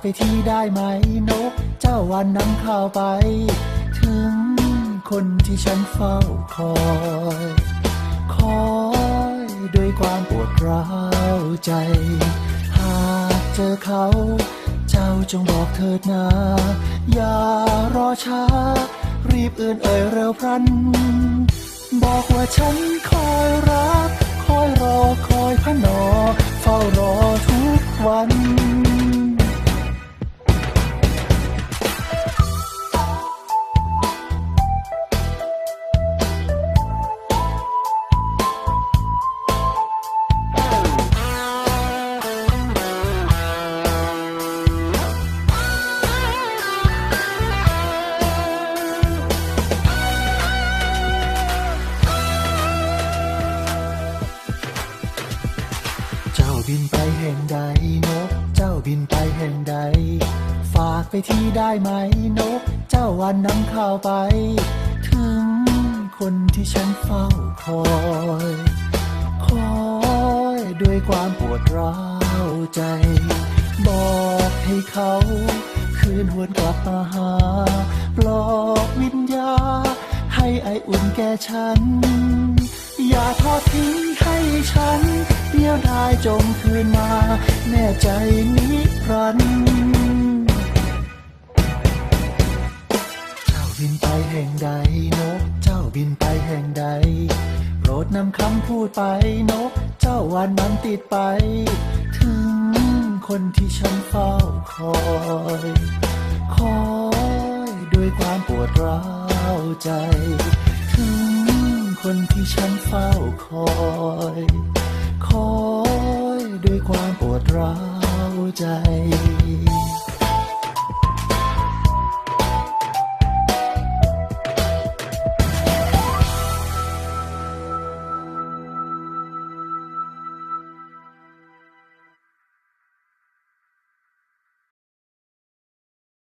ไปที่ได้ไหมนก เจ้าวันนำข่าวไป ถึงคนที่ฉันเฝ้าคอย คอยด้วยความปวดร้าวใจ หากเจอเขา เจ้าจงบอกเถิดนาอย่ารอช้า รีบเอื่นเอ่ยเร็วพลัน บอกว่าฉันคอยรัก คอยรอคอยพนอ เฝ้ารอทุกวัน บินไปแห่งใดนก เจ้าบินไปแห่งใด ฝากไปที่ได้ไหมนก เจ้าวันนำข่าวไป ถึงคนที่ฉันเฝ้าคอย คอยด้วยความปวดร้าวใจ บอกให้เขาคืนหวนกลับมาหาปลอบวิญญา ให้ไออุ่นแก่ฉัน อย่าทอดทิ้งให้ฉัน เดียวดายจงคืนมา แน่ใจนิรันดร์เจ้าบินไปแห่งใดนก เจ้าบินไปแห่งใดโปรดนำคำพูดไปนก เจ้าวันนั้นติดไป ถึงคนที่ฉันเฝ้าคอย คอยด้วยความปวดร้าวใจ ที่ฉันเฝ้าคอย คอยด้วยความปวดร้าวใจ